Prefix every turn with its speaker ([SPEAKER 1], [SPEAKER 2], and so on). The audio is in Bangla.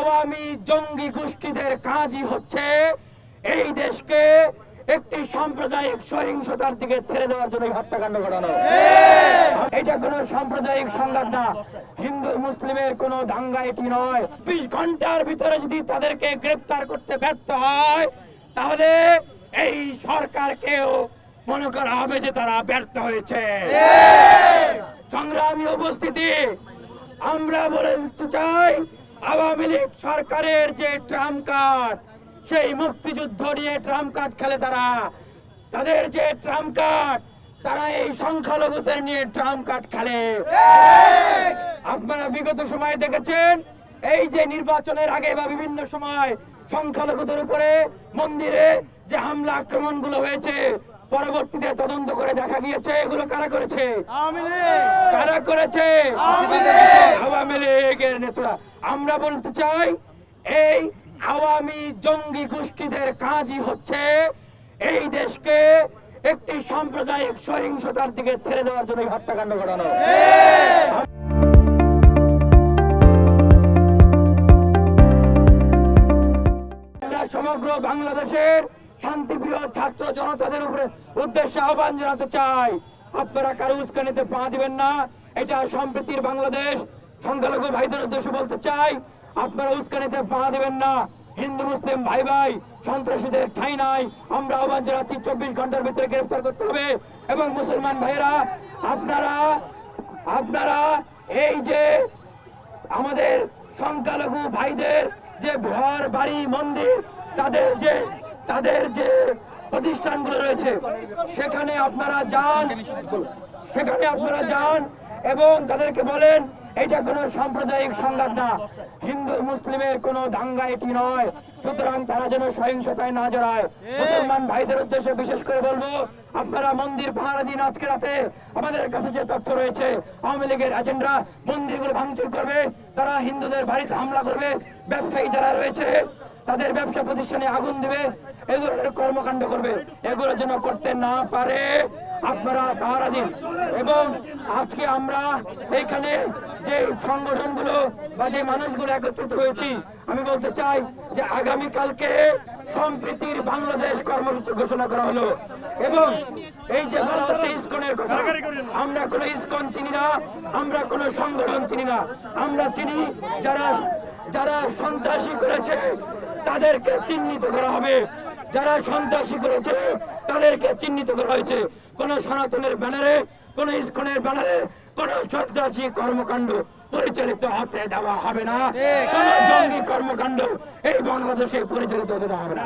[SPEAKER 1] আওয়ামী জঙ্গি গোষ্ঠীদের কাজই হচ্ছে এই দেশকে একটি সাম্প্রদায়িক সহিংসতার দিকে ছেড়ে দেওয়ার জন্য হত্যাকাণ্ড ঘটানো। এটা কোনো সাম্প্রদায়িক সংঘাত না। হিন্দু মুসলিমের কোনো দাঙ্গা এটি নয়। বিশ ঘণ্টার ভিতরে যদি তাদেরকে গ্রেপ্তার করতে ব্যর্থ হয় তাহলে এই সরকারকেও মনে করা হবে যে তারা ব্যর্থ হয়েছে। সংগ্রামী উপস্থিতি আমরা বলে দিতে চাই আওয়ামী লীগ সরকারের যে ট্রাম কার্ড সেই মুক্তিযুদ্ধ নিয়ে ট্রাম কার্ড খেলে তারা। তাদের যে ট্রাম কার্ড তারা এই সংখ্যালঘুদের নিয়ে ট্রাম কার্ড খেলে। আপনারা বিগত সময় দেখেছেন এই যে নির্বাচনের আগে বা বিভিন্ন সময় সংখ্যালঘুদের উপরে মন্দিরে যে হামলা আক্রমণগুলো হয়েছে পরবর্তীতে তদন্ত করে দেখা গিয়েছে এগুলো কারা করেছে? কারা করেছে? লীগের নেতারা, আমরা বলতে চাই, এই আওয়ামী জঙ্গি গোষ্ঠীদের কাজই হচ্ছে এই দেশকে একটি সাম্প্রদায়িক সহিংসতার দিকে ছেড়ে দেওয়ার জন্য হত্যাকাণ্ড ঘটানো। সমগ্র বাংলাদেশের শান্তিপ্রিয় ছাত্র জনতাদের উপরে উদ্দেশ্যে আহ্বান জানাতে চাই। আপনারা কারও উস্কানিতে পা দিবেন না, এটা সম্প্রীতির বাংলাদেশ। সংখ্যালঘু ভাইদের উদ্দেশ্যে বলতে চাই, আপনারা উস্কানিতে পা দেবেন না। হিন্দু, মুসলিম, ভাই ভাই, সন্ত্রাসীদের ঠাই নাই। আমরা আহ্বান জানাচ্ছি, চব্বিশ ঘণ্টার ভিতরে গ্রেফতার করতে হবে। এবং মুসলমান ভাইরা আপনারা আপনারা, এই যে আমাদের সংখ্যালঘু ভাইদের যে ঘর, বাড়ি, মন্দির, তাদের যে তাদের যে প্রতিষ্ঠানগুলো রয়েছে, সেখানে আপনারা যান। সেখানে আপনারা যান এবং তাদেরকে বলেন এটা কোনো সাম্প্রদায়িক সংঘাত না। হিন্দু মুসলিমের কোনো দাঙ্গা এটি নয়। সুতরাং তারা যেন সহিংসতায় না জড়ায়। মুসলমান ভাইদের উদ্দেশ্যে বিশেষ করে বলব আপনারা মন্দির পাহারা দিন আজকে রাতে। আমাদের কাছে যে তথ্য রয়েছে আওয়ামী লীগের এজেন্ডা মন্দিরগুলো ভাঙচুর করবে তারা হিন্দুদের বাড়িতে হামলা করবে। ব্যবসায়ী যারা রয়েছে তাদের ব্যবসা প্রতিষ্ঠানে আগুন দিবে এই ধরনের কর্মকাণ্ড করবে। এগুলো যেন করতে না পারে আপনারা পাহারা দিন। এবং আজকে আমরা এখানে যে সংগঠনগুলো বা যে মানুষগুলো একত্রিত হয়েছি আমি বলতে চাই যে আগামী কালকে সম্প্রীতির বাংলাদেশ কর্মসূচি ঘোষণা করা হলো। এবং এই যে বলা হচ্ছে ইসকনের কথা আমরা কোনো ইস্কন চিনি না আমরা কোনো সংগঠন চিনি না। আমরা চিনি যারা যারা সন্ত্রাসী করেছে তাদেরকে চিহ্নিত করা হবে। যারা সন্ত্রাসী করেছে তাদেরকে চিহ্নিত করা হয়েছে। কোন সনাতনের ব্যানারে কোন ইস্কনের ব্যানারে কোন সন্ত্রাসী কর্মকাণ্ড পরিচালিত হতে দেওয়া হবে না। কোন জঙ্গি কর্মকাণ্ড এই বাংলাদেশে পরিচালিত হতে দেওয়া হবে না।